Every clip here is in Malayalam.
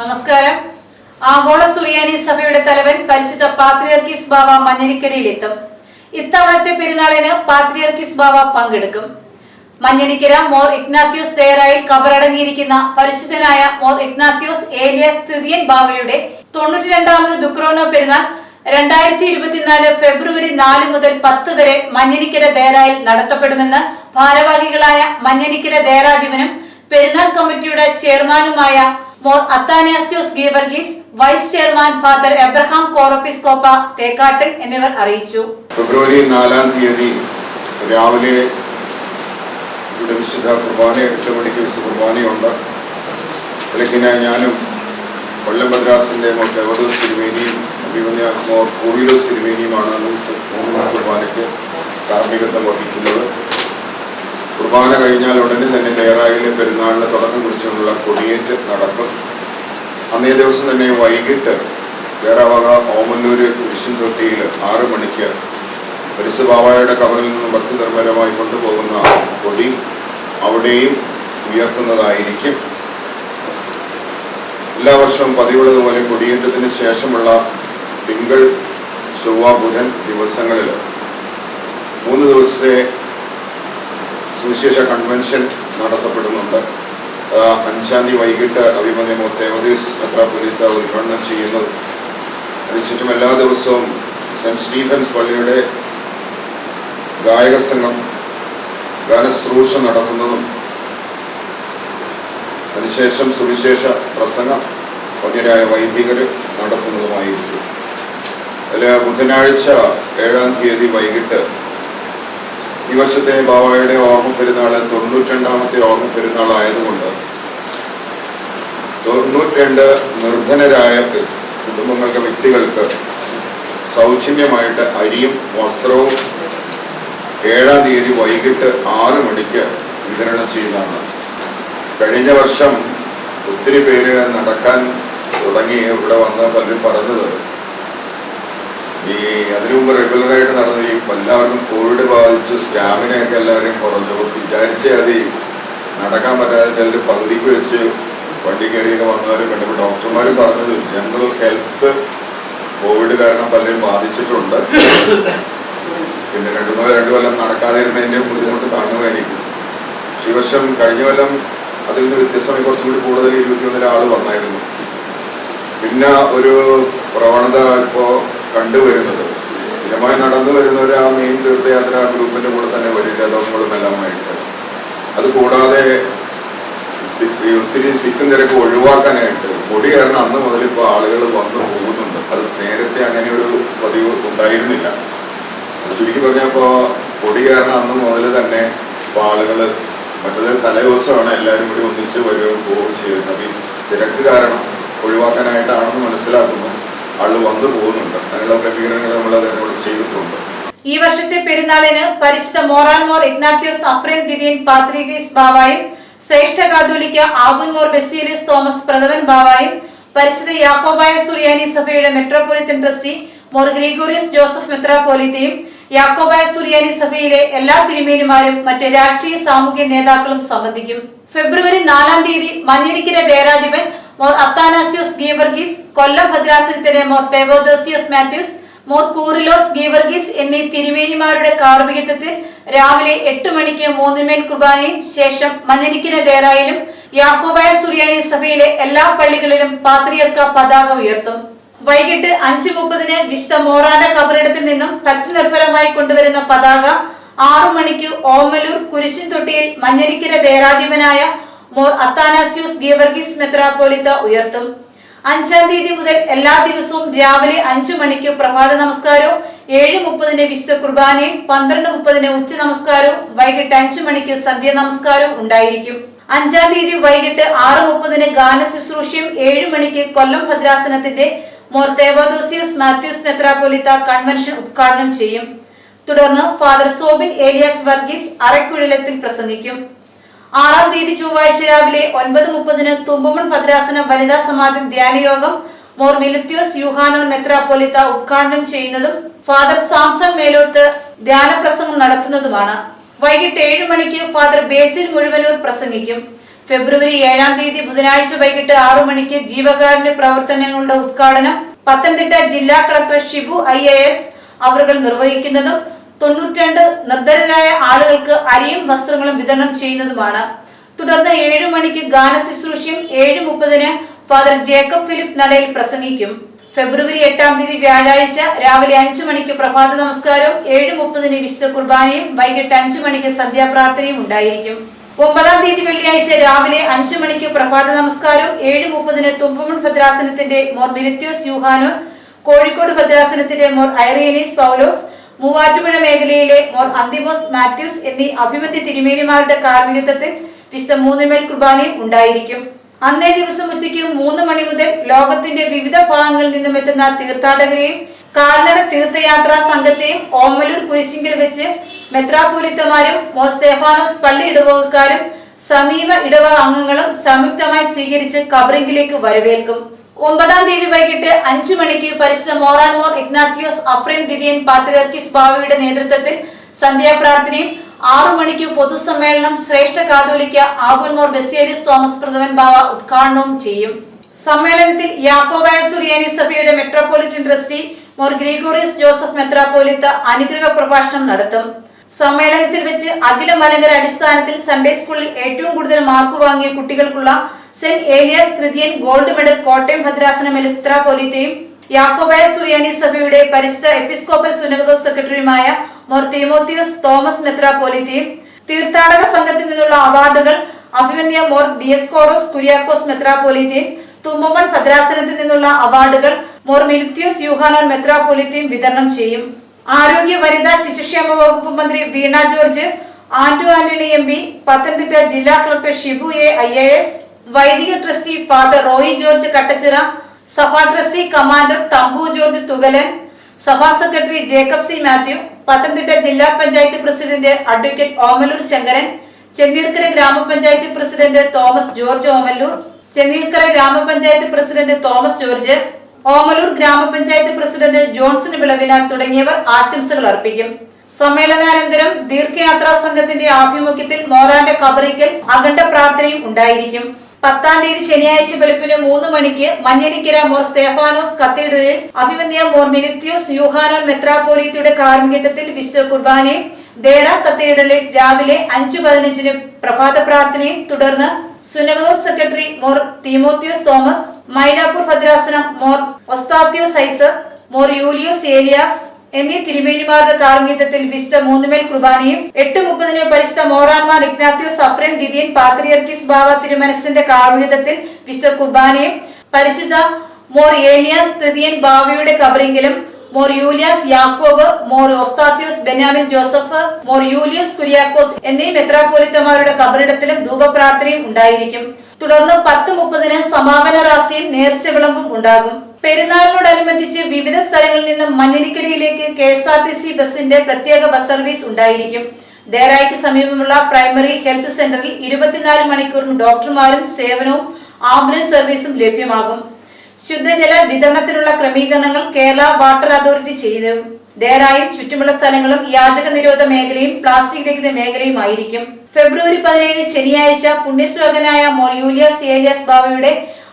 നമസ്കാരം. ആഗോള സുറിയാനി സഭയുടെ തലവൻ പരിശുദ്ധ പാത്രിയർക്കീസ് ബാവ മഞ്ഞനിക്കരയിലെത്തും. ഇത്തവണത്തെ പെരുന്നാളിന് പാത്രിയർക്കീസ് ബാവ പങ്കെടുക്കും. മഞ്ഞനിക്കര മോർ ഇഗ്നാത്യോസ് തേരായിൽ കബറടങ്ങിയിരിക്കുന്ന പരിശുദ്ധനായ മോർ ഇഗ്നാത്യോസ് ഏലിയസ് തൃതീയൻ ബാവയുടെ തൊണ്ണൂറ്റി രണ്ടാമത് ദുക്രോനോ പെരുന്നാൾ രണ്ടായിരത്തി ഇരുപത്തിനാല് ഫെബ്രുവരി നാല് മുതൽ പത്ത് വരെ മഞ്ഞനിക്കര ദേറായിൽ നടത്തപ്പെടുമെന്ന് ഭാരവാഹികളായ മഞ്ഞനിക്കര ദേറാധിപനും പെരുന്നാൾ കമ്മിറ്റിയുടെ ചെയർമാനുമായ Mor Athanasios Geevarghese vice chairman father Abraham Corepiscopa Thekkattan എന്നിവർ അറിയിച്ചു. ഫെബ്രുവരി നാലാം തീയതി രാവിലെ ഇവിടെ വിശുദ്ധ കുർബാന എട്ട് മണിക്ക് വിശുദ്ധ കുർബാനയുണ്ട്. വിളക്കിന് ഞാനും കൊല്ലം മദ്രാസിന്റെ മോർ ദേവദൂർ സിനിമേനിയും അഭിമന്യ മോർ കൂറിയൂർ സിനിമേനിയുമാണ് കുർബാനയ്ക്ക് കാർമ്മികത്വം വഹിക്കുന്നത്. കുർബാന കഴിഞ്ഞാൽ ഉടനെ തന്നെ ദേറായിലെ പെരുന്നാളിന് തുടക്കം കുറിച്ചുള്ള കൊടിയേറ്റ് നടക്കും. അന്നേ ദിവസം തന്നെ വൈകിട്ട് വേറവക ഓമല്ലൂര് കുരിശൻ തൊട്ടിയിൽ ആറ് മണിക്ക് പരിശു ബാബായുടെ കവറിൽ നിന്ന് ഭക്തി നിർമ്മലമായി കൊണ്ടുപോകുന്ന കൊടി അവിടെയും ഉയർത്തുന്നതായിരിക്കും. എല്ലാ വർഷവും പതിവുള്ളതുപോലെ കൊടിയേറ്റത്തിന് ശേഷമുള്ള തിങ്കൾ ചൊവ്വ ബുധൻ ദിവസങ്ങളിൽ മൂന്ന് ദിവസത്തെ സുവിശേഷ കൺവെൻഷൻ നടത്തപ്പെടുന്നുണ്ട്. അഞ്ചാം തീയതി വൈകിട്ട് അഭിമന്യമോ ദേവദീസ് മെത്രാപൊലിത്ത ഉദ്ഘാടനം ചെയ്യുന്നത് അതിനുശേഷം എല്ലാ ദിവസവും സെന്റ് സ്റ്റീഫൻസ് പള്ളിയുടെ ഗായക സംഘം ഗാനശ്രൂഷ നടത്തുന്നതും അതിനുശേഷം സുവിശേഷ പ്രസംഗം പതിരായ വൈദികർ നടത്തുന്നതുമായിരിക്കും. അതിൽ ബുധനാഴ്ച ഏഴാം തീയതി വൈകിട്ട് ഈ വർഷത്തെ ബാബായുടെ ഓർമ്മ പെരുന്നാൾ തൊണ്ണൂറ്റിരണ്ടാമത്തെ ഓർമ്മ പെരുന്നാൾ ആയതുകൊണ്ട് തൊണ്ണൂറ്റിരണ്ട് നിർധനരായ കുടുംബങ്ങൾക്ക് വ്യക്തികൾക്ക് സൗജന്യമായിട്ട് അരിയും വസ്ത്രവും ഏഴാം തീയതി വൈകിട്ട് ആറ് മണിക്ക് വിതരണം ചെയ്യുന്നതാണ്. കഴിഞ്ഞ വർഷം ഒത്തിരി പേര് നടക്കാൻ തുടങ്ങി. ഇവിടെ വന്ന് പലരും പറഞ്ഞത് ഈ അതിനു മുമ്പ് റെഗുലറായിട്ട് നടന്ന ഈ എല്ലാവർക്കും കോവിഡ് ബാധിച്ചു സ്റ്റാമിനയൊക്കെ എല്ലാവരെയും കുറഞ്ഞു. വിചാരിച്ച അതി നടക്കാൻ പറ്റാതെ ചിലർ പകുതിക്ക് വെച്ച് വണ്ടി കയറിയൊക്കെ വന്നവരും കണ്ടപ്പോൾ ഡോക്ടർമാർ പറഞ്ഞത് ജനറൽ ഹെൽത്ത് കോവിഡ് കാരണം പലരും ബാധിച്ചിട്ടുണ്ട്. പിന്നെ രണ്ടു മൂന്ന് രണ്ടു കൊല്ലം നടക്കാതിരുന്നതിന്റെ ബുദ്ധിമുട്ട് കാണുമായിരിക്കും. ഈ വർഷം കഴിഞ്ഞ കൊല്ലം അതിൽ നിന്ന് വ്യത്യസ്തമായി കുറച്ചും കൂടി കൂടുതൽ ഇരുപത്തിയൊന്നിൽ ഒന്നിലാൾ വന്നായിരുന്നു. പിന്നെ ഒരു പ്രവണത ഇപ്പോ കണ്ടുവരുന്നത്. സ്ഥിരമായി നടന്നു വരുന്നവർ ആ മെയിൻ തീർത്ഥയാത്ര ഗ്രൂപ്പിന്റെ കൂടെ തന്നെ വരും രഥങ്ങളും എല്ലാമായിട്ട് അത് കൂടാതെ തി- ഈ ഒത്തിരി തിക്കും തിരക്ക് ഒഴിവാക്കാനായിട്ട് പൊടി കാരണം അന്ന് മുതൽ ഇപ്പോൾ ആളുകൾ വന്നു പോകുന്നുണ്ട്. അത് നേരത്തെ അങ്ങനെ ഒരു പതിവ് ഉണ്ടായിരുന്നില്ല. ചുരുക്കി പറഞ്ഞപ്പോ പൊടി കാരണം അന്ന് മുതൽ തന്നെ ഇപ്പൊ ആളുകൾ മറ്റത് തലേദിവസമാണ് എല്ലാവരും കൂടി ഒന്നിച്ച് വരികയും പോവുകയും ചെയ്യുന്നത്. അപ്പം ഈ തിരക്ക് കാരണം ഒഴിവാക്കാനായിട്ടാണെന്ന് മനസ്സിലാക്കുന്നു. ആൾ വന്നു പോകുന്നുണ്ട്. അതിനുള്ള ക്രമീകരണങ്ങൾ നമ്മൾ അതിനോട് ചെയ്തിട്ടുണ്ട്. ഈ വർഷത്തെ പെരുന്നാളിന് പരിശുദ്ധ മോറാൻ മോർ ഇഗ്നാത്യോസ് അഫ്രേം ദിദിയൻ പാത്രികേസ് ബാവായും ശ്രേഷ്ഠ കാതോലിക്ക ആബുൻ മോർ ബെസീലിയസ് തോമസ് പ്രഥവൻ ബാവായും പരിശുദ്ധ യാക്കോബായ സുറിയാനി സഭയുടെ metropolitan trustee Mor Gregorios Joseph മെത്രാപോലിത്തയും Yakobaya Suriyani സഭയിലെ എല്ലാ തിരുമേനിമാരും മറ്റ് രാഷ്ട്രീയ സാമൂഹ്യ നേതാക്കളും സംബന്ധിക്കും. ഫെബ്രുവരി നാലാം തീയതി മഞ്ഞരിക്കര ദേരാധിപൻ മോർ അത്താനാസ്യോസ് ഗീവർഗീസ് കൊല്ലം ഭദ്രാസനത്തിലെ മോർ തേവോദോസിയോസ് മാത്യൂസ് മോർ കൂറിലോസ് ഗീവർഗീസ് എന്നീ തിരുമേനിമാരുടെ കാർമ്മികത്വത്തിൽ രാവിലെ എട്ട് മണിക്ക് മൂന്നുമേൽ കുർബാനയും ശേഷം മഞ്ഞനിക്കിന തേറായിലും യാക്കോബായ സുറിയാനി സഭയിലെ എല്ലാ പള്ളികളിലും പാത്രിയർക്ക പതാക ഉയർത്തും. വൈകിട്ട് അഞ്ചു മുപ്പതിന് വിശുദ്ധ മോറാന്റെ കബറിടത്തിൽ നിന്നും ഭക്തി നിർഭരമായി കൊണ്ടുവരുന്ന പതാക ആറു മണിക്ക് ഓമലൂർ കുരിശിൻ തൊട്ടിയിൽ മഞ്ഞരിക്കര ദേരാധിപനായ മോർ അത്താനാസ്യൂസ് ഗീവർഗീസ് മെത്രാപ്പോലിത്ത ഉയർത്തും. അഞ്ചാം തീയതി മുതൽ എല്ലാ ദിവസവും രാവിലെ അഞ്ചു മണിക്ക് പ്രഭാത നമസ്കാരവും ഏഴ് മുപ്പതിന് വിശുദ്ധ കുർബാനയും പന്ത്രണ്ട് മുപ്പതിന് ഉച്ച നമസ്കാരവും വൈകിട്ട് അഞ്ചു മണിക്ക് സന്ധ്യ നമസ്കാരവും ഉണ്ടായിരിക്കും. അഞ്ചാം തീയതി വൈകിട്ട് ആറ് മുപ്പതിന് ഗാന ശുശ്രൂഷയും ഏഴ് മണിക്ക് കൊല്ലം ഭദ്രാസനത്തിന്റെ മോർ തേവോദോസിയസ് മാത്യൂസ് മെത്രാപ്പൊലിത്ത കൺവെൻഷൻ ഉദ്ഘാടനം ചെയ്യും. തുടർന്ന് ഫാദർ സോബിൻ ഏലിയാസ് വർഗീസ് അറക്കുഴലത്തിൽ പ്രസംഗിക്കും. ആറാം തീയതി ചൊവ്വാഴ്ച രാവിലെ ഒൻപത് മുപ്പതിന് തുമ്പമൺ ഭദ്രാസന വനിതാ സമാധി ധ്യാനയോഗം മോർ മിലിത്യോസ് യുഹാനോൻ മെത്രാപോലിത്ത ഉദ്ഘാടനം ചെയ്യുന്നതും ഫാദർ സാംസൺ മേലോത്ത് ധ്യാനപ്രസംഗം നടത്തുന്നതുമാണ്. വൈകിട്ട് ഏഴ് മണിക്ക് ഫാദർ ബേസിൽ മുഴുവനൂർ പ്രസംഗിക്കും. ഫെബ്രുവരി ഏഴാം തീയതി ബുധനാഴ്ച വൈകിട്ട് ആറു മണിക്ക് ജീവകാരുണ്യ പ്രവർത്തനങ്ങളുടെ ഉദ്ഘാടനം പത്തനംതിട്ട ജില്ലാ collector Shibu I A S അവർ നിർവഹിക്കുന്നതും തൊണ്ണൂറ്റിരണ്ട് നിർദ്ധരരായ ആളുകൾക്ക് അരിയും വസ്ത്രങ്ങളും വിതരണം ചെയ്യുന്നതുമാണ്. തുടർന്ന് ഏഴു മണിക്ക് ഗാന ശുശ്രൂഷയും ഏഴ് മുപ്പതിന് ഫാദർ ജേക്കബ് ഫിലിപ്പ് നടയിൽ പ്രസംഗിക്കും. ഫെബ്രുവരി എട്ടാം തീയതി വ്യാഴാഴ്ച രാവിലെ അഞ്ചു മണിക്ക് പ്രഭാത നമസ്കാരവും ഏഴ് മുപ്പതിന് വിശുദ്ധ കുർബാനയും വൈകിട്ട് അഞ്ചു മണിക്ക് സന്ധ്യാപ്രാർത്ഥനയും ഉണ്ടായിരിക്കും. ഒമ്പതാം തീയതി വെള്ളിയാഴ്ച രാവിലെ അഞ്ചു മണിക്ക് പ്രഭാത നമസ്കാരവും ഏഴ് മുപ്പതിന് തുമ്പമൺ ഭദ്രാസനത്തിന്റെ മോർ മിനിത്യോസ് യുഹാനോ കോഴിക്കോട് ഭദ്രാസനത്തിന്റെ മോർ ഐറിയനീസ് പൗലോസ് മൂവാറ്റുപുഴ മേഖലയിലെ മോർ അന്തിമോസ് മാത്യൂസ് എന്നീ അഭിമന്യ തിരുമേനിമാരുടെ കാർമ്മികത്വത്തിൽ വിശുദ്ധ മൂന്നുമേൽ കുർബാനയും ഉണ്ടായിരിക്കും. അന്നേ ദിവസം ഉച്ചയ്ക്ക് മൂന്ന് മണി മുതൽ ലോകത്തിന്റെ വിവിധ ഭാഗങ്ങളിൽ നിന്നും എത്തുന്ന തീർത്ഥാടകരെയും കാൽനട തീർത്ഥയാത്രാ സംഘത്തെയും ഓമലൂർ കുരിശിങ്കൽ വെച്ച് മെത്രാപൂരിത്തമാരും മോർ സ്തേഫാനോസ് പള്ളി ഇടവകക്കാരും സമീപ ഇടവക അംഗങ്ങളും സംയുക്തമായി സ്വീകരിച്ച് കബറിംഗിലേക്ക് വരവേൽക്കും. ഒമ്പതാം തീയതി വൈകിട്ട് അഞ്ചു മണിക്ക് പരിശുദ്ധ മോറാൻമോർ ഇഗ്നാത്തിയോസ് അഫ്രീം ദിദിയൻ പാത്രിയർക്കിസ് ബാവയുടെ നേതൃത്വത്തിൽ സന്ധ്യാപ്രാർത്ഥനയും ആറു മണിക്ക് പൊതുസമ്മേളനം ശ്രേഷ്ഠ കാതോലിക്ക ആബുൻമോർ ബെസേലിയസ് തോമസ് പ്രഥമൻ ബാവ ഉദ്ഘാടനവും ചെയ്യും. സമ്മേളനത്തിൽ യാക്കോബായ സുറിയാനി സഭയുടെ മെട്രോപൊളിറ്റൻ ട്രസ്റ്റി മോർ ഗ്രിഗോറിയസ് ജോസഫ് മെത്രാപോലിത്ത അനുഗ്രഹ പ്രഭാഷണം നടത്തും. സമ്മേളനത്തിൽ വെച്ച് അഖില മലങ്കര അടിസ്ഥാനത്തിൽ സൺഡേ സ്കൂളിൽ ഏറ്റവും കൂടുതൽ മാർക്ക് വാങ്ങിയ കുട്ടികൾക്കുള്ള സെന്റ് ഏലിയാസ് തൃതീയൻ ഗോൾഡ് മെഡൽ കോട്ടയം ഭദ്രാസന പോലീത്തെയും യാക്കോബായ സുറിയാനി സഭയുടെ പരിശുദ്ധ എപ്പിസ്കോപ്പൽ സുനഗതോസ് സെക്രട്ടറിയുമായ മോർ തീമോത്തിയോസ് തോമസ് പോലീത്തെയും തീർത്ഥാടക സംഘത്തിൽ നിന്നുള്ള അവാർഡുകൾ അഭിമന്യ മോർ ദിയസ്കോറോസ് കുര്യാക്കോസ് മെത്രാപ്പോലിത്തയും തുമ്പമൺ ഭദ്രാസനത്തിൽ നിന്നുള്ള അവാർഡുകൾ മോർ മിലിത്യോസ് യൂഹാനോൻ പോലീത്തെയും വിതരണം ചെയ്യും. ആരോഗ്യ വനിതാ ശിശുക്ഷേമ വകുപ്പ് മന്ത്രി വീണ ജോർജ് ആന്റു ആന്റണി എം പി പത്തനംതിട്ട ജില്ലാ collector Shibu A I S വൈദിക ട്രസ്റ്റി ഫാദർ റോയി ജോർജ് കട്ടച്ചിറ സഭാ ട്രസ്റ്റി കമാൻഡർ തമ്പു ജോർജ് തുകലൻ സഭാ സെക്രട്ടറി ജേക്കബ് സി മാത്യു പത്തനംതിട്ട ജില്ലാ panchayat president advocate Omalloor Sankaran Chenneerkara grama panchayat president Thomas George Omalloor Chenneerkara grama panchayat president Thomas George Omalloor ഗ്രാമപഞ്ചായത്ത് പ്രസിഡന്റ് ജോൺസൺ വിളവിനാർ തുടങ്ങിയവർ ആശംസകൾ അർപ്പിക്കും. സമ്മേളനാനന്തരം ദീർഘയാത്രാ സംഘത്തിന്റെ ആഭിമുഖ്യത്തിൽ മോറാന്റെ കബറിക്കൽ അഖണ്ഡ പ്രാർത്ഥനയും ഉണ്ടായിരിക്കും. പത്താം തീയതി ശനിയാഴ്ച വെളുപ്പിന് മൂന്ന് മണിക്ക് മഞ്ഞരിക്കര മോർ സ്തേഫാനോസ് കത്തീഡ്രലിൽ അഭിമന്യ മോർ മിനിത്യോസ് യൂഹാനോൻ മെത്രാപ്പോലീത്തയുടെ കാർമ്മികത്വത്തിൽ വിശുദ്ധ കുർബാനയും ദേറ കത്തീഡ്രലിൽ രാവിലെ അഞ്ചു പതിനഞ്ചിന് പ്രഭാത പ്രാർത്ഥനയും തുടർന്ന് സുനഗോസ് സെക്രട്ടറി മോർ തീമോത്യോസ് തോമസ് മൈലാപ്പൂർ ഭദ്രാസനം മോർ ഒസ്താത്യോസ് ഐസക് മോർ യൂലിയോസ് ഏലിയാസ് എന്നീ തിരുമേനിമാരുടെ കാർമ്മികത്വത്തിൽ വിശുദ്ധ മൂന്നുമേൽ കുർബാനയും എട്ട് മുപ്പതിന് പരിശുദ്ധ മോറാൻമാർ ഇഗ്നാത്യോസ് സഫ്രൻ ദിദിയൻ പാത്രിയർക്കിസ് ബാവ തിരുമനസിന്റെ കാർമ്മികത്വത്തിൽ വിശുദ്ധ കുർബാനയും പരിശുദ്ധ മോർ ഏലിയാസ് തൃതീയൻ ബാവയുടെ കബറിങ്കിലും മോർ യൂലിയാസ് യാക്കോബ് more Osthathios Benyamin Joseph more Yulios Kuriakose എന്നീ മെത്രാപോലിത്തമാരുടെ കബറിടത്തിലും ധൂപപ്രാർത്ഥനയും ഉണ്ടായിരിക്കും. തുടർന്ന് പത്ത് മുപ്പതിന് സമാപന റാസിയും നേർച്ച വിളമ്പും ഉണ്ടാകും. പെരുന്നാളിനോടനുബന്ധിച്ച് വിവിധ സ്ഥലങ്ങളിൽ നിന്ന് മഞ്ഞനിക്കരയിലേക്ക് K S R T C ബസിന്റെ പ്രത്യേക ബസ് സർവീസ് ഉണ്ടായിരിക്കും. ദേരായിക്ക് സമീപമുള്ള പ്രൈമറി ഹെൽത്ത് സെന്ററിൽ ഇരുപത്തിനാല് മണിക്കൂറും ഡോക്ടർമാരും സേവനവും ആംബുലൻസ് സർവീസും ലഭ്യമാകും. ശുദ്ധജല വിതരണത്തിനുള്ള ക്രമീകരണങ്ങൾ കേരള വാട്ടർ അതോറിറ്റി ചെയ്തു. ദേരായും ചുറ്റുമുള്ള സ്ഥലങ്ങളും യാചക നിരോധ മേഖലയും പ്ലാസ്റ്റിക് രഹിത മേഖലയുമായിരിക്കും. ഫെബ്രുവരി പതിനേഴ് ശനിയാഴ്ച പുണ്യശ്ലോകനായ മോർ യൂലിയസ് ബാബയുടെ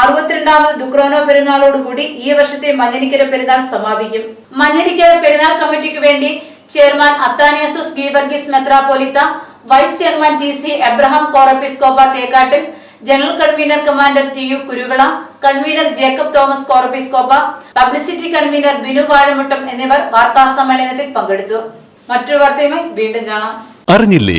അറുപത്തിരണ്ടാമത് ദുക്രോനോ പെരുന്നാളോടുകൂടി ഈ വർഷത്തെ മഞ്ഞനിക്കര പെരുന്നാൾ സമാപിക്കും. മഞ്ഞനിക്കര പെരുന്നാൾ കമ്മിറ്റിക്ക് വേണ്ടി ചെയർമാൻ അത്താനിയസോസ് ഗീവർഗീസ് മെത്രാപോലിത്ത vice chairman T C Abraham Corepiscopa Thekkattil general convener commander T U Kuruvila convener Jacob Thomas Corepiscopa publicity convener Binu Vazhamuttam എന്നിവർ വാർത്താ സമ്മേളനത്തിൽ പങ്കെടുത്തു. മറ്റൊരു വാർത്തയുമായി വീണ്ടും കാണാം. അറിഞ്ഞില്ലേ?